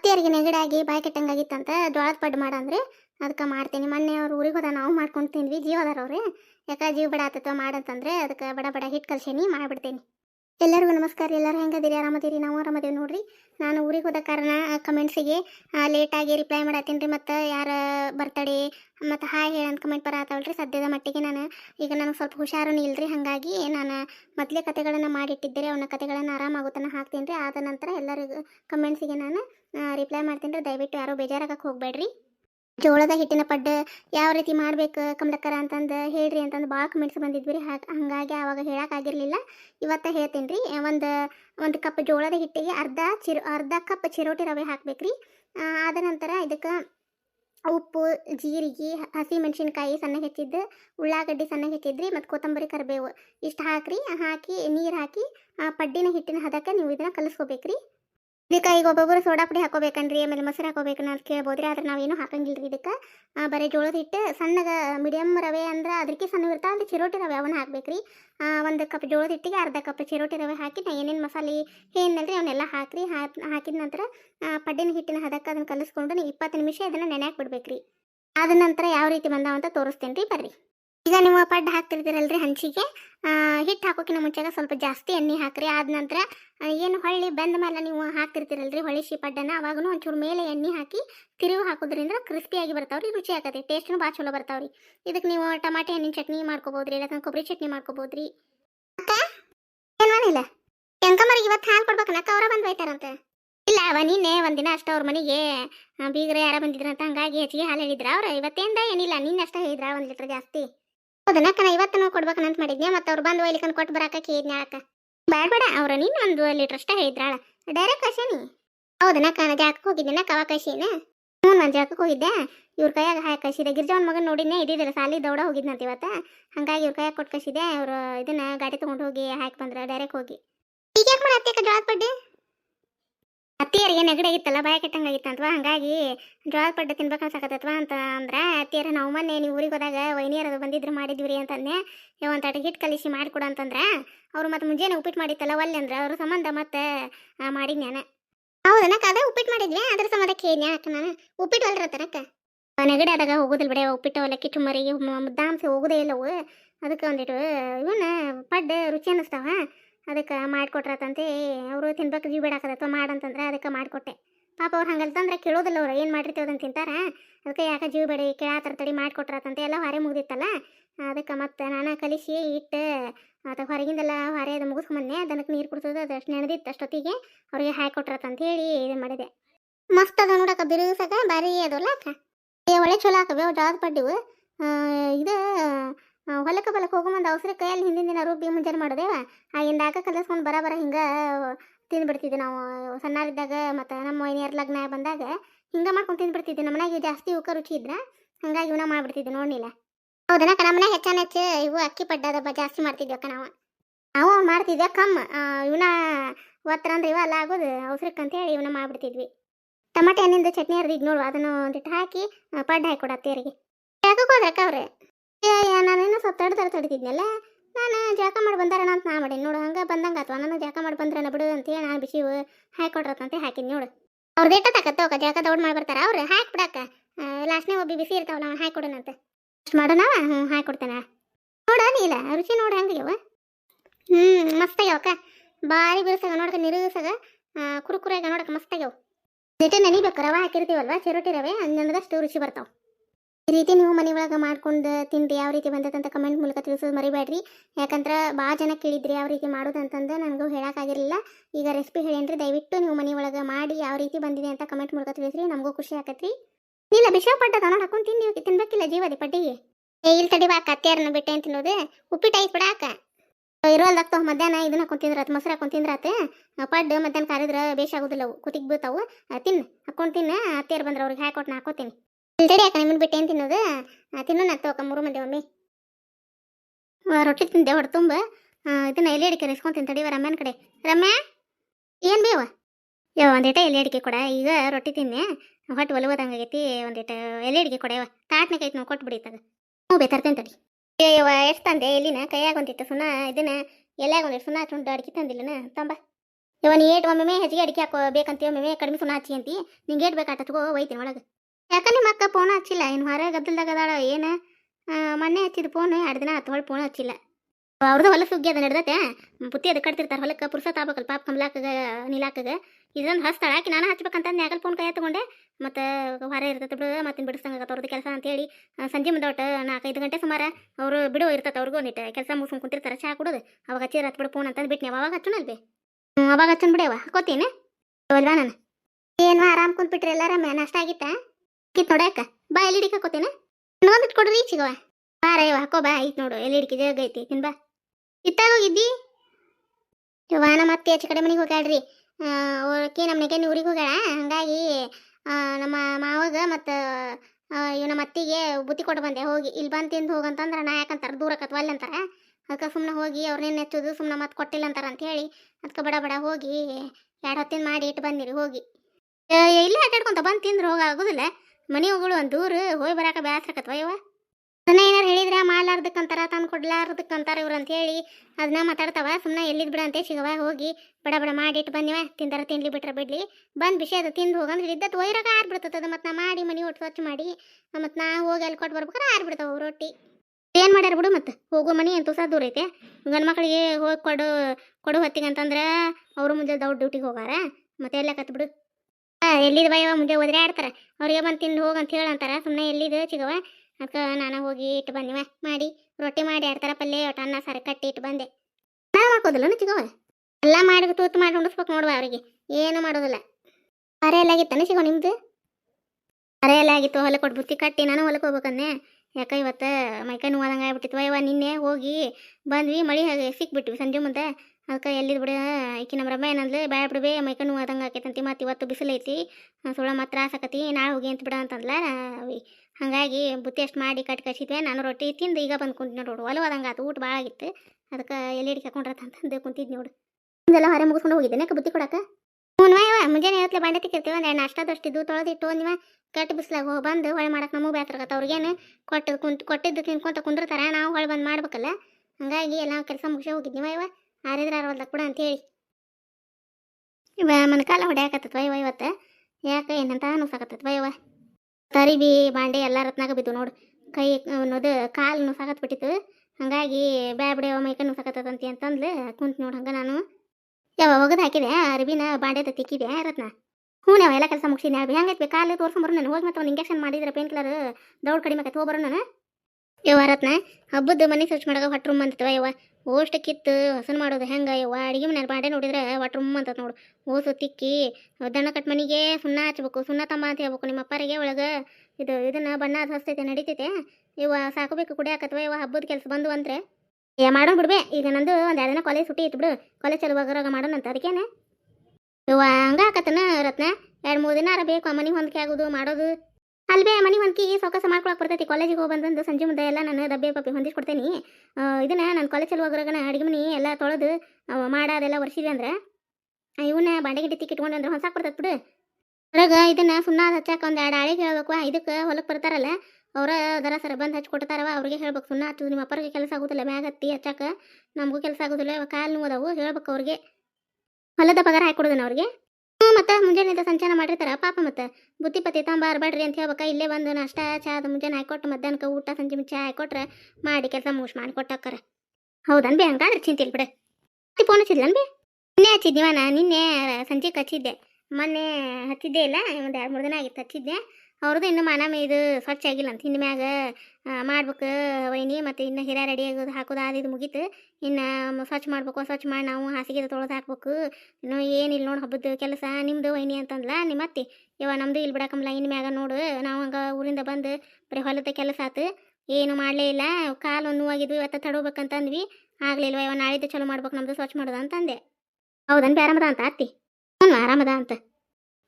ಅತ್ತಿಯರಿಗೆ ನೆಗಡಾಗಿ, ಬಾಯಿ ಕೆಟ್ಟಂಗಾಗಿತ್ತಂತ ಜೋಳದ ಪಡ್ಡು ಮಾಡಂದ್ರೆ ಅದಕ್ಕೆ ಮಾಡ್ತೀನಿ. ಮೊನ್ನೆ ಅವ್ರು ಊರಿಗೆ ಹೋದ ನಾವು ಮಾಡ್ಕೊಂಡು ತಿಂದ್ವಿ ಜೀವ ಅದಾರ ಅವ್ರೆ. ಯಾಕೆ ಜೀವ ಬಡ ಆತತ್ವ ಮಾಡಂತಂದ್ರೆ ಅದಕ್ಕೆ ಬಡ ಬಡ ಹಿಟ್ ಕಲ್ಸೇನಿ ಮಾಡಿಬಿಡ್ತೀನಿ. ಎಲ್ಲರಿಗೂ ನಮಸ್ಕಾರ, ಎಲ್ಲರೂ ಹೆಂಗದಿರಿ? ಆರಾಮದಿರಿ? ನಾವು ಆರಾಮದೇವಿ ನೋಡ್ರಿ. ನಾನು ಊರಿಗೆ ಹೋದ ಕಾರಣ ಕಮೆಂಟ್ಸಿಗೆ ಲೇಟಾಗಿ ರಿಪ್ಲೈ ಮಾಡತ್ತೀನಿ ರೀ ಮತ್ತು ಯಾರ ಬರ್ತಡೆ, ಮತ್ತು ಹಾಯ್ ಹೇಳಂತ ಕಮೆಂಟ್ ಬರತ್ತವಲ್ರಿ ಸದ್ಯದ ಮಟ್ಟಿಗೆ ನಾನು, ಈಗ ನನಗೆ ಸ್ವಲ್ಪ ಹುಷಾರು ಇಲ್ರಿ ಹಾಗಾಗಿ ನಾನು ಮೊದಲೇ ಕತೆಗಳನ್ನು ಮಾಡಿಟ್ಟಿದ್ದರೆ ಅವನ ಕತೆಗಳನ್ನು ಆರಾಮಾಗುತ್ತಾನೆ ಹಾಕ್ತೀನಿ ರೀ. ಆದ ನಂತರ ಎಲ್ಲರಿಗೂ ಕಮೆಂಟ್ಸಿಗೆ ನಾನು ರಿಪ್ಲೈ ಮಾಡ್ತೀನಿ ರೀ. ದಯವಿಟ್ಟು ಯಾರೋ ಬೇಜಾರಾಗಕ್ಕೆ ಹೋಗಬೇಡ್ರಿ. ಜೋಳದ ಹಿಟ್ಟಿನ ಪಡ್ಡು ಯಾವ ರೀತಿ ಮಾಡ್ಬೇಕು ಕಮಲಕ್ಕರ ಅಂತಂದು ಹೇಳ್ರಿ ಅಂತಂದು ಭಾಳ ಕಮೆಂಟ್ಸ್ ಬಂದಿದ್ವಿ ರೀ. ಹಾಗೆ, ಹಾಗಾಗಿ ಆವಾಗ ಹೇಳೋಕ್ಕಾಗಿರಲಿಲ್ಲ ಇವತ್ತು ಹೇಳ್ತೀನಿ ರೀ. ಒಂದು ಒಂದು ಕಪ್ ಜೋಳದ ಹಿಟ್ಟಿಗೆ ಅರ್ಧ ಚಿರು, ಅರ್ಧ ಕಪ್ ಚಿರೋಟಿ ರವೆ ಹಾಕ್ಬೇಕು ರೀ. ಆದ ನಂತರ ಇದಕ್ಕೆ ಉಪ್ಪು, ಜೀರಿಗೆ, ಹಸಿ ಮೆಣಸಿನ್ಕಾಯಿ ಸಣ್ಣ ಹೆಚ್ಚಿದ್ದು, ಉಳ್ಳಾಗಡ್ಡಿ ಸಣ್ಣ ಹೆಚ್ಚಿದ್ರಿ ಮತ್ತು ಕೊತ್ತಂಬರಿ ಕರಿಬೇವು ಇಷ್ಟು ಹಾಕ್ರಿ ಹಾಕಿ, ನೀರು ಹಾಕಿ ಪಡ್ಡಿನ ಹಿಟ್ಟಿನ ಹದಕ್ಕೆ ನೀವು ಇದನ್ನು ಕಲಿಸ್ಕೋಬೇಕ್ರಿ ಇದಕ್ಕೆ ಈಗ ಒಬ್ಬೊಬ್ಬರು ಸೋಡಾ ಪುಡಿ ಹಾಕೋಬೇಕನ್ರಿ ಆಮೇಲೆ ಮೊಸರು ಹಾಕೋಬೇಕು ಅಂತ ಕೇಳ್ಬೋದ್ರಿ, ಆದ್ರೆ ನಾವೇನು ಹಾಕಂಗಿಲ್ಲ ರೀ ಇದಕ್ಕೆ. ಬರೀ ಜೋಳದ ಹಿಟ್ಟು, ಸಣ್ಣಗೆ ಮೀಡಿಯಮ್ ರವೆ ಅಂದ್ರೆ ಅದಕ್ಕೆ ಸಣ್ಣ ಇರ್ತಾ ಅಲ್ಲಿ ಚಿರೋಟಿ ರವೆ ಅವನ್ನ ಹಾಕ್ಬೇಕ್ರಿ. ಒಂದು ಕಪ್ ಜೋಳದ ಹಿಟ್ಟಿಗೆ ಅರ್ಧ ಕಪ್ ಚಿರೋಟಿ ರವೆ ಹಾಕಿ, ನಾ ಏನೇನು ಮಸಾಲೆ ಏನಲ್ರಿ ಅವನ್ನೆಲ್ಲ ಹಾಕ್ರಿ ಹಾಕಿದ ನಂತರ ಪಡ್ಡಿನ ಹಿಟ್ಟಿನ ಹದಕ್ಕೆ ಅದನ್ನು ಕಲಿಸ್ಕೊಂಡು ನೀವು ಇಪ್ಪತ್ತು ನಿಮಿಷ ಇದನ್ನು ನೆನೆಯಾಕೆ ಬಿಡ್ಬೇಕ್ರಿ. ಅದ ನಂತರ ಯಾವ ರೀತಿ ಬಂದಾವಂತ ತೋರಿಸ್ತೇನೆ ರೀ ಬರ್ರಿ. ಈಗ ನೀವು ಪಡ್ಡು ಹಾಕ್ತಿರ್ತೀರಲ್ರಿ ಹಂಚಿಗೆ? ಹಿಟ್ಟು ಹಾಕೋಕಿನ ಮುಂಚೆಗ ಸ್ವಲ್ಪ ಜಾಸ್ತಿ ಎಣ್ಣೆ ಹಾಕ್ರಿ. ಆದ ನಂತರ ಏನು ಹೊಳ್ಳಿ ಬೆಂದ ಮೇಲೆ ನೀವು ಹಾಕ್ತಿರ್ತೀರಲ್ರಿ ಹೊಳಿಸಿ ಪಡ್ಡನ ಅವಾಗೂ ಒಂಚೂರು ಮೇಲೆ ಎಣ್ಣೆ ಹಾಕಿ ತಿರುವು ಹಾಕೋದ್ರಿಂದ ಕ್ರಿಸ್ಪಿಯಾಗಿ ಬರ್ತಾವ್ರಿ, ರುಚಿ ಆಗತ್ತೆ, ಟೇಸ್ಟ್ನು ಭಾಳ ಚಲೋ ಬರ್ತಾವ್ರಿ. ಇದಕ್ಕೆ ನೀವು ಟಮಾಟೆ ಹಣ್ಣಿನ ಚಟ್ನಿ ಮಾಡ್ಕೋಬೋದ್ರಿ, ಇಲ್ಲ ಕೊಬ್ಬರಿ ಚಟ್ನಿ ಮಾಡ್ಕೋಬೋದ್ರಿ. ಅಕ್ಕ ಏನು ಮಾಡಿಲ್ಲ ಎಂಕಮ್ಮರಿಗೆ ಇವತ್ತು ಹಾಲು ಕೊಡ್ಬೇಕನ್ನಕ್ಕ ಅವರ ಬಂದು ಬೈತಾರಂತೆ. ಇಲ್ಲ, ಅವ ನಿನ್ನೆ ಒಂದಿನ ಅಷ್ಟ ಅವ್ರ ಮನೆಗೆ ಬೀಗರ ಯಾರ ಬಂದಿದ್ರಂತ, ಹಂಗಾಗಿ ಹೆಚ್ಚಿಗೆ ಹಾಲು ಹೇಳಿದ್ರ ಅವ್ರ. ಇವತ್ತೇಂದ ಏನಿಲ್ಲ ನಿನ್ನೆ ಅಷ್ಟ ಹೇಳಿದ್ರ ಒಂದು ಲೀಟ್ರ್ ಜಾಸ್ತಿ. ಹೌದನಕ್ಕ ನಾ ಇವತ್ತು ನಾವು ಕೊಡ್ಬೇಕಂತ ಮಾಡಿದ್ನೆ ಮತ್ತೆ ಅವ್ರು ಬಂದು ಒಯ್ಲಿಕ್ಕಂತ ಕೊಟ್ಟು ಬರಾಕ ಇದ್ನಾಳಕ್ಕ ಬೇಡ ಅವ್ರ ನೀನು ಒಂದು ಲೀಟ್ರ್ ಅಷ್ಟೇ ಹೇಳಿದ್ರಾಳ. ಡೈರೆಕ್ಟ್ ಕಸೇನಿ ಹೌದನಕ್ಕ ನಾ ಜಾಕಕ್ಕೆ ಹೋಗಿದ್ದೀನ ಕವ ಕಸೀನ ಹ್ಞೂ, ನಾನು ಜಾಕಕ್ಕೆ ಹೋಗಿದ್ದೆ. ಇವ್ರ ಕೈಯಾಗ ಹಾಕಿ ಕಸಿದೆ ಗಿರ್ಜಾವನ್ ಮಗನ ನೋಡಿನೇ ಇದ್ದಿದ್ದಿಲ್ಲ, ಸಾಲಿ ದೌಡ ಹೋಗಿದ್ನಂತ ಇವತ್ತ. ಹಂಗಾಗಿ ಇವ್ರ ಕೈಯಾಗ ಕೊಟ್ಟು ಕಸಿದೆ ಅವರು ಇದನ್ನ ಗಾಡಿ ತೊಗೊಂಡು ಹೋಗಿ ಹಾಕಿ ಬಂದ್ರ ಡೈರೆಕ್ಟ್ ಹೋಗಿ. ಈಗ ಯಾಕೆ ಮಾಡಿ ಜೋಳದ ಪಡ್ಡೆ ಅತ್ತಿಯರಿಗೆ ನೆಗಡಿ ಆಗಿತ್ತಲ್ಲ ಬಾಯ ಕೆಟ್ಟಂಗಾಗಿತ್ತಂತವ ಹಂಗಾಗಿ ಜ್ವಾಳದ ಪಡ್ಡು ತಿನ್ಬೇಕು ಅನ್ಸಕತ್ತತ್ವ ಅಂತ ಅಂದ್ರೆ ಅತ್ತಿಯರ ನಾವು ಮೊನ್ನೆ ನೀವು ಊರಿಗೆ ಹೋದಾಗ ವೈನಿಯರದು ಬಂದಿದ್ರು ಮಾಡಿದ್ವಿ ಅಂತಂದೆ ಒಂದು ತಾಟ ಹಿಟ್ಟು ಕಲಿಸಿ ಮಾಡಿಕೊಡು ಅಂತಂದ್ರ ಅವ್ರು ಮತ್ತೆ ಮುಂಜಾನೆ ಉಪ್ಪಿಟ್ಟು ಮಾಡಿತ್ತಲ್ಲ ಒಲ್ಲೆ ಅಂದ್ರೆ ಅವ್ರ ಸಂಬಂಧ ಮತ್ತೆ ಮಾಡಿದ್ ನಾನು ಹೌದನಕ್ಕ ಅದೇ ಉಪ್ಪಿಟ್ಟು ಮಾಡಿದ್ವಿ ಅದ್ರ ಸಂಬಂಧ ಕೇಳಿದ್ನೆ ಅಕ್ಕ ನಾನು. ಉಪ್ಪಿಟ್ಟು ತರಕ ನೆಗಡಿ ಆದಾಗ ಹೋಗೋದಿಲ್ಲ ಬಿಡೆ ಉಪ್ಪಿಟ್ಟು ಅವಲಕ್ಕಿ ಚುಮ್ಮರಿಗೆ ಮುದ್ದಾಂಸೆ ಹೋಗೋದೇ ಇಲ್ಲವು. ಅದಕ್ಕೆ ಒಂದಿಟ್ಟು ಇವನ್ನ ಪಡ್ಡು ರುಚಿ ಅನ್ನಿಸ್ತಾವ? ಅದಕ್ಕೆ ಮಾಡಿಕೊಟ್ರತಂತೆ, ಅವರು ತಿನ್ಬೇಕು, ಜೀವ ಬಿಡಾಕದತ್ತ ಮಾಡಂತಂದ್ರೆ ಅದಕ್ಕೆ ಮಾಡಿಕೊಟ್ಟೆ. ಪಾಪ ಅವ್ರು ಹಂಗಲ್ತಂದ್ರೆ ಕೇಳೋದಿಲ್ಲ ಅವ್ರು, ಏನು ಮಾಡಿರ್ತೀವಿ ಅದನ್ನು ತಿಂತಾರ? ಅದಕ್ಕೆ ಯಾಕೆ ಜೀವ ಬೇಡಿ ಕೇಳಾತರ ತಡಿ ಮಾಡಿಕೊಟ್ರತಂತೆ, ಎಲ್ಲ ಹೊರೆ ಮುಗ್ದಿತ್ತಲ್ಲ? ಅದಕ್ಕೆ ಮತ್ತೆ ನಾನು ಕಲಿಸಿ ಇಟ್ಟು ಮತ್ತು ಹೊರಗಿಂದೆಲ್ಲ ಹೊರೆ ಅದು ಮುಗಿಸ್ಕೊಂಬನ್ನೆ ಅದಕ್ಕೆ ನೀರು ಕುಡ್ಸೋದು, ಅದು ಅಷ್ಟು ನೆನೆದಿತ್ತು ಅಷ್ಟೊತ್ತಿಗೆ. ಅವ್ರಿಗೆ ಹಾಕಿ ಹೇಳಿ ಇದು ಮಾಡಿದೆ. ಮಸ್ತ್ ಅದ ನೋಡಕ್ಕ ಬಿರುಸಾಗ ಭಾರಿ ಅದಲ್ಲ ಅಕ್ಕ. ಒಳ್ಳೆ ಚಲೋ ಹಾಕವೆ ಜಾಸ್ ಪಡ್ಡಿವು. ಇದು ಹೊಲಕ್ಕೆ ಬಲಕ್ಕೆ ಹೋಗೋ ಮುಂದೆ ಅವಸರ ಕೈಯಲ್ಲಿ ಹಿಂದಿನ ದಿನ ರುಬ್ಬಿ ಮುಂಜಾನೆ ಮಾಡಿದೆವ? ಆಗಿಂದ ಆಗ ಕಲಿಸ್ಕೊಂಡು ಬರ ಬರ ಹಿಂಗೆ ತಿಂದ್ಬಿಡ್ತಿದ್ವಿ ನಾವು. ಸಣ್ಣರಿದ್ದಾಗ ಮತ್ತು ನಮ್ಮ ಮೈನಿಯರ್ ಲಗ್ನ ಬಂದಾಗ ಹಿಂಗೆ ಮಾಡ್ಕೊಂಡು ತಿಂದ್ಬಿಡ್ತಿದ್ವಿ. ನಮ್ಮ ಮನೆಗೆ ಜಾಸ್ತಿ ಇವಕ್ಕೆ ರುಚಿ ಇದ್ರೆ ಹಂಗಾಗಿ ಇವನ ಮಾಡ್ಬಿಡ್ತಿದ್ವಿ ನೋಡಿಲ್ಲ ಹೌದನ ನಮ್ಮ ಮನೆ ಹೆಚ್ಚಾನ ಹೆಚ್ಚು ಇವು ಅಕ್ಕಿ ಪಡ್ಡದ ಬ ಜಾಸ್ತಿ ಮಾಡ್ತಿದ್ವಿ ಅಕ್ಕ ನಾವು. ನಾವು ಮಾಡ್ತಿದ್ವಿ ಕಮ್ಮ ಇವನ ಒತ್ತರ ಅಂದ್ರೆ ಇವ ಅಲ್ಲ ಆಗೋದು ಅವಸರಕ್ಕೆ ಅಂತೇಳಿ ಇವನ್ನ ಮಾಡ್ಬಿಡ್ತಿದ್ವಿ. ಟಮಾಟೆ ಹಣ್ಣಿಂದ ಚಟ್ನಿ ಅರ್ದಿದ್ ನೋಡು ಅದನ್ನು ಒಂದಿಟ್ಟು ಹಾಕಿ ಪಡ್ಡ ಹಾಕಿ ಕೊಡತ್ತೇರಿಗೆ ಯಾಕಕ್ಕೆ ಹೋದ್ರಕ್ಕ ಅವ್ರೆ? ನಾನೇನು ಸ್ವಲ್ಪ ತಡ ತಡ ತಡಿತಿದ್ನಲ್ಲ ನಾನು ಜಾಕ ಮಾಡಿ ಬಂದಾರಣ ಅಂತ ನಾ ಮಾಡೀನಿ ನೋಡು, ಹಂಗೆ ಬಂದಂಗ ಆತ್ವ? ನಾನು ಜಾಕ ಮಾಡಿ ಬಂದ್ರನ ಬಿಡು ಅಂತೇಳಿ ನಾನು ಬಿಸಿ ಹಾಕಿ ಕೊಟ್ರತ್ತಂತೆ ಹಾಕಿನಿ ನೋಡು. ಅವ್ರದ್ದು ಎಟ್ಟ ಹೋಗ ಜಾಕ ದೌಡ್ ಮಾಡಿ ಬರ್ತಾರ ಅವ್ರು? ಹಾಕ್ಬಿಡಕ್ಕ ಲಾಸ್ಟ್ನೇ ಒಬ್ಬಿ ಬಿಸಿ ಇರ್ತಾವಲ್ಲ, ಅವ್ನು ಹಾಕಿ ಕೊಡೋಣಂತೆ ಅಷ್ಟು ಮಾಡೋಣ? ಹ್ಞೂ ಕೊಡ್ತೇನೆ? ನೋಡ ನೀಲ, ರುಚಿ ನೋಡಿ ಹೆಂಗ್ಯವ ಹ್ಞೂ ಮಸ್ತ್ ಆಗ್ಯಾವಕ್ಕ. ಭಾರಿ ಬಿರುಸಾಗ ನೋಡಕ ನಿರುಸಾಗ. ಕುರುಕುರಾಗ ನೋಡಕ ಮಸ್ತ್ ಆಗ್ಯಾವ. ನೆಟ್ಟೆ ನೆನಿಬೇಕು, ರವೆ ಹಾಕಿರ್ತೀವಲ್ವ? ಚಿರೋಟಿ ರವೆ ನೆನೆದಷ್ಟು ರುಚಿ ಬರ್ತಾವ. ರೀತಿ ನೀವು ಮನೆ ಒಳಗೆ ಮಾಡ್ಕೊಂಡು ತಿಂದು ಯಾವ ರೀತಿ ಬಂದದಂತ ಕಮೆಂಟ್ ಮೂಲಕ ತಿಳಿಸೋದು ಮರಿಬೇಡ್ರಿ. ಯಾಕಂದ್ರೆ ಭಾಳ ಜನ ಕೇಳಿದ್ರಿ ಯಾವ ರೀತಿ ಮಾಡೋದಂತಂದು ನನಗೂ ಹೇಳೋಕ್ಕಾಗಿರಲಿಲ್ಲ ಈಗ ರೆಸಿಪಿ ಹೇಳೇನ್ರಿ ದಯವಿಟ್ಟು ನೀವು ಮನೆ ಒಳಗೆ ಮಾಡಿ ಯಾವ ರೀತಿ ಬಂದಿದೆ ಅಂತ ಕಮೆಂಟ್ ಮೂಲಕ ತಿಳಿಸ್ರಿ ನಮಗೂ ಖುಷಿ ಆಕತ್ರಿ. ಇಲ್ಲ ಬಿಷ ಪಟ್ಟ ನೋಡಿ ಹಾಕೊಂಡು ತಿಂದು ತಿನ್ಬೇಕಿಲ್ಲ ಜೀವದಿ ಪಟ್ಟಿಗೆ. ಏ ಇಲ್ಲಿ ತಡಿ ಬಾ ಕತ್ಯಾರನ್ನ ಬಿಟ್ಟೆ ಅಂತ ತಿನ್ನೋದು. ಉಪ್ಪಿಟ್ಟು ಐತ್ ಬಿಡಾಕ ಇರೋಲ್ದಾಗ್ತಾವ ಮಧ್ಯಾಹ್ನ ಇದನ್ನ ಹಾಕೊಂಡು ಅದು ಮೊಸರು ಹಾಕೊಂಡು ತಿಂದ್ರಾತ. ಆ, ಪಡ್ಡು ಮಧ್ಯಾಹ್ನ ಕಾರಿದ್ರೆ ಬೇಷಾಗೋದಿಲ್ಲ ಅವು ಕುತಿಗೆ ಬೀಳ್ತಾವು. ತಿನ್ನು ಹಾಕೊಂಡು ತಿನ್ನ ಅತ್ತೆಯರು ಬಂದ್ರೆ ಅವ್ರಿಗೆ ಹಾಕೊಟ್ಟು ನಾ ಹಾಕೋತೀನಿ. ಇಲ್ಲಿ ಯಾಕೆ ನಿಮ್ಮನ್ನು ಬಿಟ್ಟು ಏನು ತಿನ್ನೋದು? ತಿನ್ನೋಣ ತಗೋಕ ಮೂರು ಮಂದಿ ಒಮ್ಮೆ. ಆ, ರೊಟ್ಟಿ ತಿಂದೆ ಹೊಡೆ ತುಂಬ. ಇದನ್ನ ಎಲೆ ಅಡಿಕೆ ರೆಸ್ಕೊಂತೀನಿ ತಿಂತಡಿ ರಮ್ಯಾನ ಕಡೆ. ರಮ್ಯಾ ಏನು ಬೇವ? ಯೋ ಒಂದಿಟ ಎಲೆ ಅಡಿಕೆ ಕೊಡ ಈಗ ರೊಟ್ಟಿ ತಿನ್ನೆ ಹೊಟ್ಟೆ ಒಲಗೋದಂಗಾಗೈತಿ ಒಂದಿಟ ಎಲೆ ಅಡಿಕೆ ಕೊಡೆಯವ ತಾಟ್ನಕೈತಿ ನಾವು ಕೊಟ್ಟು ಬಿಡಿತಾಗ ಹ್ಞೂ ಬೇತರ್ತೇನೆ ತಡಿ. ಅಯ್ಯವ ಎಷ್ಟು ತಂದೆ? ಎಲ್ಲಿನ ಕೈಯಾಗ ಒಂದಿಟ್ಟು ಸುಣ್ಣ ಇದನ್ನ ಎಲ್ಯಾಗ ಒಂದಿಟ್ಟು ಸುಣ್ಣ ಹಚ್ಕೊಂಡು ಅಡಿಕೆ ತಂದಿಲ್ಲನ? ತಂಬ. ಇವನ್ ಏಟ್ ಒಮ್ಮೆ ಹೆಚ್ಚಿಗೆ ಅಡಿಕೆ ಹಾಕೋ ಬೇಕಂತ ಒಮ್ಮೆ ಕಡಿಮೆ ಸುನ ಹಚ್ಚಿ ಅಂತಿ. ನಿಂಗೆ ಏಟ್ ಬೇಕಾಟ ತಗೋ ಒಯ್ತೀನಿ ಒಳಗೆ. ಯಾಕ ನಿಮ್ಮ ಅಕ್ಕ ಫೋನ್ ಹಚ್ಚಿಲ್ಲ. ಏನು ಹೊರ ಗದ್ದಲ್ದಾಗ ಅದಾಳ ಏನು ಮೊನ್ನೆ ಹಚ್ಚಿದ ಫೋನ್ ಎರಡು ದಿನ ಹತ್ತು ಹೊಳ್ ಫೋನ್ ಹಚ್ಚಿಲ್ಲ. ಅವ್ರದ್ದು ಹೊಲ ಸುಗ್ಗಿ ಅದ ನಡೆದತೆ ಬುತ್ತಿ ಅದು ಕಟ್ತಿರ್ತಾರೆ ಹೊಲಕ್ಕೆ, ಪುರ್ಸತ್ ಆಗ್ಬೇಕಲ್ಲ ಪಾಪ ಕಮಲಾಕಗ, ನೀಲಾಕಗ. ಇದೊಂದು ಹಸ್ತಾಳ ಆಕಿ ನಾನು ಹಚ್ಬೇಕಂತ ಯಾಕಲ್ ಫೋನ್ ಕೈ ತಗೊಂಡೆ. ಮತ್ತು ಹೊರ ಇರ್ತೈತೆ ಬಿಡು, ಮತ್ತಿನ ಬಿಡಿಸ್ದಂಗೆ ಅವ್ರದ್ದು ಕೆಲಸ ಅಂತೇಳಿ. ಸಂಜೆ ಮುಂದೆ ಒಟ್ಟು ನಾಲ್ಕೈದು ಗಂಟೆ ಸುಮಾರು ಅವರು ಬಿಡು ಇರ್ತೈತೆ ಅವ್ರಿಗೂ ಒಂದಿಟ್ಟು ಕೆಲಸ ಮುಗಿಸ್ಕೊಂಡು ಕುಂತಿರ್ತಾರೆ ಚಹಾ ಕುಡೋದು. ಅವಾಗ ಹಚ್ಚಿರ ಹತ್ ಬಿಡು ಫೋನ್ ಅಂತಂದು ಬಿಟ್ನಿ. ಅವಾಗ ಹಚ್ಚುನಲ್ಬಿ ಹ್ಞೂ ಅವಾಗ ಹಚ್ಚನ್ ಬಿಡವ ಹಾಕೋತೀನಿ. ಅಲ್ವಾ ನಾನು. ಏನು ಆರಾಮ್ ಕುಂತ್ಬಿಟ್ರಿ ಎಲ್ಲಾರ ನಾಷ್ಟ ಆಗಿತ್ತ? ಕಿತ್ ನೋಡ್ಯಾಕ ಬಾ ಎಲ್ಲಿ ಹಿಡಿಕ ಹಾಕೋತೀನಿ. ಇನ್ನೊಂದಿಟ್ಟು ಕೊಡ್ರಿ ಈಚಿಗವ ಬಾ ರೇ ಹಾಕೋ, ಬಾ. ಐತ್ ನೋಡು ಎಲ್ಲಿ ಹಿಡಿಕೆ ಜಗ ಐತಿ. ತಿನ್ ಬಾ. ಇತ್ತಾಗ ಹೋಗಿದ್ದಿ? ವಾಹನ ಮತ್ತೆ ಆಚೆ ಕಡೆ ಮನೆಗೆ ಹೋಗ್ಯಾಡ್ರಿ ಓಕೆ ನಮ್ಮ ನೆಗೆ ಊರಿಗೆ ಹೋಗ್ಯಾಳ. ಹಂಗಾಗಿ ನಮ್ಮ ಮಾವಗ ಮತ್ತು ಇವ್ ನಮ್ಮ ಅತ್ತಿಗೆ ಬುತ್ತಿ ಕೊಟ್ಟು ಬಂದೆ. ಹೋಗಿ ಇಲ್ಲಿ ಬಂದು ತಿಂದು ಹೋಗಂತಂದ್ರೆ ನಾ ಯಾಕಂತಾರೆ? ದೂರ ಕತ್ವಲ್ಲ ಅಂತಾರೆ? ಅದಕ್ಕೆ ಸುಮ್ಮನೆ ಹೋಗಿ ಅವ್ರನ್ನೇನು ನೆಚ್ಚೋದು? ಸುಮ್ಮನೆ ಮತ್ತೆ ಕೊಟ್ಟಿಲ್ಲ ಅಂತಾರೆ ಅಂತ ಹೇಳಿ ಅದಕ್ಕೆ ಬಡ ಬಡ ಹೋಗಿ ಎರಡು ಹೊತ್ತಿನ ಮಾಡಿ ಇಟ್ಟು ಬಂದಿರಿ, ಹೋಗಿ. ಇಲ್ಲೇ ಆಟಾಡ್ಕೊಂತ ಬಂದು ತಿಂದ್ರೆ, ಹೋಗಿ, ಆಗೋದಿಲ್ಲ. ಮನೆ ಹೋಗಳು ಒಂದು ದೂರ ಹೋಗಿ ಬರಾಕ ಬೇಸರಕತ್ವ ಇವ? ಅದನ್ನ ಏನಾರು ಹೇಳಿದ್ರೆ ಮಾಡ್ಲಾರ್ದಕ್ಕಂತಾರ ತಂದು ಕೊಡ್ಲಾರ್ದಕ್ಕಂತಾರ ಇವ್ರು ಅಂತ ಹೇಳಿ ಅದನ್ನ ಮಾತಾಡ್ತಾವ. ಸುಮ್ಮನೆ ಎಲ್ಲಿದ್ ಬಿಡ ಅಂತ ಸಿಗವ, ಹೋಗಿ ಬಡ ಬಡ ಮಾಡಿಟ್ಟು ಬಂದಿವ. ತಿಂದಾರ ತಿನ್ಲಿ ಬಿಟ್ರೆ ಬಿಡ್ಲಿ. ಬಂದು ಬಿಸಿ ಅದು, ತಿಂದು ಹೋಗಂದ್ರೆ ಇದ್ದದ್ದು ಒಯ್ರಾಗ ಆರ್ಬಿಡ್ತದ ಮತ್ತೆ ನಾ ಮಾಡಿ ಮನೆ ಒಟ್ಟು ಸ್ವಚ್ಛ ಮಾಡಿ, ಮತ್ತೆ ನಾ ಹೋಗಿ ಅಲ್ಲಿ ಕೊಟ್ಟು ಬರ್ಬೇಕಾರೆ ಆರ್ಬಿಡ್ತಾವ ರೊಟ್ಟಿ ಏನು ಮಾಡ್ಯಾರ ಬಿಡು ಮತ್ತೆ? ಹೋಗೋ ಮನೆ ಅಂತೂ ಸಹ ದೂರ ಐತೆ. ಗಂಡು ಮಕ್ಕಳಿಗೆ ಹೋಗಿ ಕೊಡು ಕೊಡು ಹೊತ್ತಿಗೆ ಅಂತಂದ್ರೆ ಅವರು ಮುಂಜಾನೆ ದೌಡ್ ಡ್ಯೂಟಿಗೆ ಹೋಗಾರ. ಮತ್ತೆ ಎಲ್ಲ ಕತ್ ಬಿಡು. ಎಲ್ಲಿದ ಬಯವ ಮುಂದೆ ಹೋದ್ರೆ ಆಡ್ತಾರ. ಅವ್ರಿಗೆ ಬಂದು ತಿಂದು ಹೋಗಿ ಅಂತ ಹೇಳಂತಾರ. ಸುಮ್ಮನೆ ಎಲ್ಲಿದು ಚಿಗವ ಅದಕ್ಕೆ ನಾನು ಹೋಗಿ ಇಟ್ಟು ಬಂದಿವ ಮಾಡಿ, ರೊಟ್ಟಿ ಮಾಡಿ ಆಡ್ತಾರ ಪಲ್ಯ, ಒಟ್ಟು ಅನ್ನ, ಸಾರು ಕಟ್ಟಿ ಇಟ್ಟು ಬಂದೆ. ನಾ ಹಾಕೋದಿಲ್ಲನು ಚಿಗವ ಎಲ್ಲ ಮಾಡಿ ತೂತು ಮಾಡಿ ಉಣಿಸ್ಬೇಕು ನೋಡುವ ಅವರಿಗೆ. ಏನು ಮಾಡೋದಿಲ್ಲ. ಅರೆ ಎಲ್ಲ ಆಗಿತ್ತಾನೆ ಸಿಗೋ ನಿಮ್ದು? ಅರೆ ಎಲ್ಲ ಆಗಿತ್ತು ಹೊಲ ಕೊಟ್ಟು ಬುತ್ತಿ ಕಟ್ಟಿ ನಾನು ಹೊಲಕ್ಕೆ ಹೋಗ್ಬೇಕನ್ನೆ. ಯಾಕೆ ಇವತ್ತು ಮೈಕೈ ನೋವಾದಂಗೆ ಆಗ್ಬಿಟ್ಟಿತ್ತು ಇವ ನಿನ್ನೆ ಹೋಗಿ ಬಂದ್ವಿ. ಮಳೆ ಸಿಕ್ಬಿಟ್ವಿ ಸಂಜೆ ಮುಂದೆ. ಅದಕ್ಕೆ ಎಲ್ಲಿದ್ ಬಿಡ, ಈಕಿ ನಮ್ಮ ರಮ್ಮ ಬಾಯ ಬ್ಯಾಡ ಬಿಡ್ಬೇ ನೋವು ಆದಂಗೆ ಆಕೈತಂತಿ ಮತ್ತು ಇವತ್ತು ಬಿಸಿಲು ಐತಿ ಸುಳ ಮತ್ತೆ ತ್ರಾಸ ಆಕತಿ, ನಾಳೆ ಹೋಗಿ ಅಂತ ಬಿಡ ಅಂತಂದ್ಲ. ಹಾಗಾಗಿ ಬುತ್ತಿ ಅಷ್ಟು ಮಾಡಿ ಕಟ್ಟಿ ಕಳಿಸಿದ್ವಿ ನಾನು ರೊಟ್ಟಿ ತಿಂದು ಈಗ ಬಂದು ಕುಂತಿನ ನೋಡು ಒಲವಾದಂಗೆ ಆತು, ಊಟ ಭಾಳ ಆಗಿತ್ತು, ಅದಕ್ಕೆ ಎಲ್ಲಿ ಹಿಡಿಕೆ ಅಂತಂದು ನೋಡು. ಇದೆಲ್ಲ ಹೊರ ಮುಗಿಸ್ಕೊಂಡು ಹೋಗಿದ್ದೇನೆ ಬುತ್ತಿ ಕೊಡಕ್ಕೆ? ಹ್ಞೂ ಮುಂಜಾನೆ ಬಂಡೆ ಬಾಂಡೆ ತಿಕ್ಕಿರ್ತೀವಿ, ಒಂದು ಎರಡು ನಾಷ್ಟದಷ್ಟಿದ್ದು ತೊಳೆದಿಟ್ಟು ಒಂದಿವ ಕೆಟ್ಟ ಬಿಸಿಲಾಗ ಹೋಗಿ ಬಂದು ಹೊಳೆ ಮಾಡಕ್ಕೆ ನಮಗೆ ಬೇಸರಕತ್ತ ಅವ್ರಿಗೇನು ಕೊಟ್ಟದ್ದು ಕುಂತು, ಕೊಟ್ಟಿದ್ದು ತಿನ್ಕೊಂತ ಕುಂದಿರ್ತಾರೆ, ನಾವು ಹೊಳೆ ಬಂದು ಮಾಡ್ಬೇಕಲ್ಲ, ಹಂಗಾಗಿ ಎಲ್ಲ ಕೆಲಸ ಮುಗಿಸಿ ಹೋಗಿದ್ದೀವ ಇವ. ಆರಿದ್ರೆ ಆರವಲ್ದಕ್ಕೆ ಕೂಡ ಅಂತೇಳಿ. ಇವ ಮನಕಾಲ ಹೊಡ್ಯಾಕತ್ತತ್ವ ಇವ ಇವತ್ತು. ಯಾಕೆ ಏನಂತ ನುಸಾಕತ್ತತ್ವ ಇವ ತರಿಬಿ, ಬಾಂಡೆ ಎಲ್ಲ ರತ್ನಾಗ ಬಿದ್ದು ನೋಡು. ಕೈ ಅನ್ನೋದು ಕಾಲು ನುಸಾಕತ್ ಬಿಟ್ಟಿತ್ತು. ಹಂಗಾಗಿ ಬ್ಯಾ ಬಿಡಿ ಮೈಕ ನುಸಾಕತ್ತಂತಿ ಅಂತಂದ್ಲು. ಕುಂತ ನೋಡು ಹಂಗೆ ನಾನು. ಯಾವ ಒಗದು ಹಾಕಿದೆ, ಅರಿಬಿನ ಬಾಂಡೆ ತಿಕ್ಕಿದೆ ರತ್ನ. ಹ್ಞೂ ನಾವು ಎಲ್ಲ ಕೆಲಸ ಮುಗಿಸಿದ್ದೆ ಹಂಗೈತಿ ಕಾಲು ತೋರ್ಸ್ಕೊಂಬರು ನಾನು. ಹೋಗಿ ಮತ್ತೆ ಒಂದು ಇಂಜೆಕ್ಷನ್ ಮಾಡಿದ್ರೆ ಪೇನ್ ಕಿಲ್ಲರ್ ದೌಡ್ ಕಡಿಮೆ ಹೋಗ್ಬರೋ ನಾನು. ಯವ್ವ ಹಬ್ಬದ ಮನೆ ಸ್ವಚ್ಛ ಮಾಡಾಗ ಹೊಟ್ಟೆ ರೂಮ್ ಅಂತವ ಯವ್ವ. ಓಷ್ಟು ಕಿತ್ತು ಹೊಸನ್ ಮಾಡೋದು ಹೆಂಗೆ ಯವ್ವ? ಅಡಿಗೆ ಮನೆ ಬಾಂಡೆ ನೋಡಿದ್ರೆ ಹೊಟ್ಟೆ ರೂಮ್ ಅಂತ ನೋಡು. ಓಸು ತಿಕ್ಕಿ, ದಣ್ಣ ಕಟ್ ಮನೆಗೆ ಸುಣ್ಣ ಹಚ್ಬೇಕು, ಸುಣ್ಣ ತಮ್ಮ ಅಂತ ಹೇಳ್ಬೇಕು ನಿಮ್ಮ ಅಪ್ಪರಿಗೆ ಒಳಗೆ. ಇದು, ಇದನ್ನ ಬಣ್ಣ ಅದು ಹಸ್ತೈತೆ, ನಡೀತೈತೆ. ಇವ ಸಾಕೋಬೇಕು ಕುಡಿಯಾಕತ್ವ ಇವ ಹಬ್ಬದ ಕೆಲಸ ಬಂದು ಅಂದ್ರೆ. ಏ ಮಾಡೋಣ ಬಿಡ್ಬೆ, ಈಗ ನಂದು ಒಂದು ಎರಡು ದಿನ ಕಾಲೇಜ್ ಸುಟ್ಟಿ ಇತ್ತು ಬಿಡು. ಕಾಲೇಜ್ ಚಲುವಾಗರಾಗ ಮಾಡೋಣ ಅಂತ ಅದಕ್ಕೇನೆ? ಇವ ಹಂಗ ಹಾಕತ್ತನ ರತ್ನ ಎರಡು ಮೂರು ದಿನ ಬೇಕು ಆ ಮನೆ ಹೊಂದಿಕೆ ಆಗೋದು, ಮಾಡೋದು. ಅಲ್ಬೇ ಮನೆ ಹೊಂದಿಕೆ ಸೌಕಸ ಮಾಡ್ಕೊಳಕ್ ಬರ್ತೈತಿ. ಕಾಲೇಜಿಗೆ ಹೋಗಿ ಬಂದಂದು ಸಂಜೆ ಮುಂದೆ ಎಲ್ಲ ನಾನು ಡಬ್ಬೆ ಪಪ್ಪಿ ಹೊಂದಿಸ್ಕೊಡ್ತೇನೆ ಇದನ್ನು ನಾನು ಕಾಲೇಜ್ ಚಲುವಾಗರಾಗ ಅಡುಗೆ ಮನೆ ಎಲ್ಲ ತೊಳೆದು ಮಾಡ, ಅದೆಲ್ಲ ಒರೆಸಿದೆ ಅಂದ್ರೆ ಇವನ್ನ ಬಾಂಡೆ ಗಿಟ್ಟಿ ತಿಕ್ಕಿಟ್ಕೊಂಡು ಅಂದ್ರೆ ಹೊಸಾಕ್ ಬರ್ತೈತೆ ಬಿಡು. ಹೊರಗೆ ಇದನ್ನ ಸುಣ್ಣ ಹಚ್ಚಾಕ ಒಂದು ಎರಡು ಆಳಿಗೆ ಹೇಳ್ಬೇಕು ಇದಕ್ಕೆ ಹೊಲಕ್ಕೆ ಬರ್ತಾರಲ್ಲ, ಅವರ ದರ ಸರ ಬಂದು ಹಚ್ಕೊಡ್ತಾರವ ಅವ್ರಿಗೆ ಹೇಳ್ಬೇಕು. ಸುಣ್ಣ ಹಚ್ಚೋದು ನಿಮ್ಮ ಅಪ್ಪರಿಗೆ ಕೆಲಸ ಆಗೋದಿಲ್ಲ, ಮ್ಯಾಗ ಹತ್ತಿ ಹಚ್ಚಾಕ ನಮಗೂ ಕೆಲಸ ಆಗೋದಿಲ್ಲ, ಕಾಲು ನೋವು ಅದಾವು, ಹೇಳ್ಬೇಕು ಅವ್ರಿಗೆ. ಹೊಲದ ಪಗಾರ ಹಾಕೊಡೋದನ್ನ ಅವ್ರಿಗೆ? ಮತ್ತೆ ಮುಂಜಾನೆ ಸಂಚಾನ ಮಾಡಿರ್ತಾರ. ಪಾಪ ಮತ್ತೆ ಬುತ್ತಿ ಪತ್ತಿ ಬೇಡ್ರಿ ಅಂತ ಹೇಳ್ಬೇಕಾ. ಇಲ್ಲೇ ಬಂದು ನಾಷ್ಟ, ಚಾ ಅದು ಮುಂಜಾನೆ ಹಾಕೊಟ್ಟು ಮಧ್ಯಾಹ್ನಕ್ಕೆ ಊಟ, ಸಂಜೆ ಮುಂಚೆ ಹಾಕೊಟ್ರೆ ಮಾಡಿ ಕೆಲಸ ಮುಗಿಸ್ ಮಾಡಿ ಕೊಟ್ಟಾಕಾರ ಹೌದನ್ ಬಿ ಹಂಗಾದ್ರೆ ಚಿಂತೆ ಬಿಡು. ಫೋನ್ ಹಚ್ಚಿದ್ಲನ್ ಬಿ? ನಿನ್ನೆ ಹಚ್ಚಿದ್ದೀವ ನಾ ನಿನ್ನೆ ಸಂಜೆಗೆ ಹಚ್ಚಿದ್ದೆ. ಮೊನ್ನೆ ಹಚ್ಚಿದ್ದೇ ಇಲ್ಲ, ಒಂದು ಎರಡು ಮೂರು ದಿನ ಆಗಿತ್ತು ಹಚ್ಚಿದ್ದೆ. ಅವ್ರದ್ದು ಇನ್ನು ಮಾನಮ ಇದು ಸ್ವಚ್ಛ ಆಗಿಲ್ಲ ಅಂತ ಮ್ಯಾಗ ಮಾಡ್ಬೇಕು ವೈನಿ ಮತ್ತು ಇನ್ನು ಹಿರ ರೆಡಿ ಆಗೋದು ಹಾಕೋದು ಅದು ಇದು ಮುಗೀತು. ಇನ್ನು ಸ್ವಚ್ಛ ಮಾಡ್ಬೇಕು, ಸ್ವಚ್ಛ ಮಾಡಿ ನಾವು ಹಾಸಿಗೆ ತೊಳೆದು ಹಾಕ್ಬೇಕು. ಇನ್ನು ಏನಿಲ್ಲ ನೋಡಿ ಹಬ್ಬದ ಕೆಲಸ. ನಿಮ್ಮದು ವೈನಿ ಅಂತಂದ್ಲ ನಿಮ್ಮ ಅತ್ತಿ? ಇವ ನಮ್ಮದು ಇಲ್ಲಿ ಬಿಡಕಂಬ್ಲ. ಇನ್ನು ಮ್ಯಾಗ ನೋಡು, ನಾವು ಹಂಗೆ ಊರಿಂದ ಬಂದು ಬರೀ ಹೊಲದ ಕೆಲಸ ಆತು. ಏನು ಮಾಡಲೇ ಇಲ್ಲ. ಕಾಲು ನೋವಾಗಿದ್ವು, ಇವತ್ತು ತಡೋಬೇಕಂತಂದ್ವಿ ಆಗಲಿಲ್ವ ಇವ ನಾಳಿದ್ದು ಚಲೋ ಮಾಡ್ಬೇಕು ನಮ್ಮದು ಸ್ವಚ್ಛ ಮಾಡೋದು ಅಂತಂದೆ. ಹೌದನ್ ಬಿ ಆರಾಮದ ಅಂತ ಅತ್ತಿ? ಹ್ಞೂ ಆರಾಮದ ಅಂತ.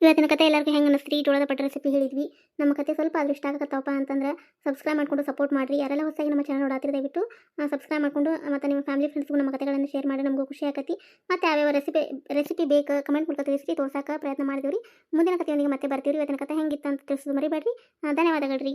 ಇವತ್ತಿನ ಕತೆ ಎಲ್ಲರಿಗೂ ಹೆಂಗೆ ಅನ್ನಿಸ್ರಿ ಜೋಳದ ಪಟ್ಟ ರೆಸಿಪಿ ಹೇಳಿದ್ವಿ. ನಮ್ಮ ಕತೆ ಸ್ವಲ್ಪ ಆದ್ರೂ ಇಷ್ಟ ಆಗತ್ತಪ್ಪ ಅಂತಂದ್ರೆ ಸಬ್ಸ್ಕ್ರೈಬ್ ಮಾಡ್ಕೊಂಡು ಸಪೋರ್ಟ್ ಮಾಡಿರಿ. ಯಾರೆಲ್ಲ ಹೊಸದಾಗಿ ನಮ್ಮ ಚಾನಲ್ ನೋಡಾತಿರಿ ದಯವಿಟ್ಟು ಸಬ್ಸ್ಕ್ರೈಬ್ ಮಾಡ್ಕೊಂಡು ಮತ್ತು ನಿಮ್ಮ ಫ್ಯಾಮಿಲಿ ಫ್ರೆಂಡ್ಸ್ಗೂ ನಮ್ಮ ಕತೆಗಳನ್ನು ಶೇರ್ ಮಾಡಿ ನಮಗೂ ಖುಷಿ ಆಗತಿ ಮತ್ತು ಯಾವ್ಯಾವ ರೆಸಿಪಿ ರೆಸಿಪಿ ಬೇಕು ಕಮೆಂಟ್ ಮೂಲಕ ತಿಳಿಸಿ ತೋರ್ಸಕ್ಕೆ ಪ್ರಯತ್ನ ಮಾಡಿದ್ವಿ ಮುಂದಿನ ಕತೆಯೊಂದಿಗೆ ಮತ್ತೆ ಬರ್ತೀವಿ ಇವತ್ತಿನ ಕತೆ ಹೆಂಗಿತ್ತು ಅಂತ ತಿಳಿಸೋದು ಮರಿಬೇಡ್ರಿ. ಧನ್ಯವಾದಗಳು ರೀ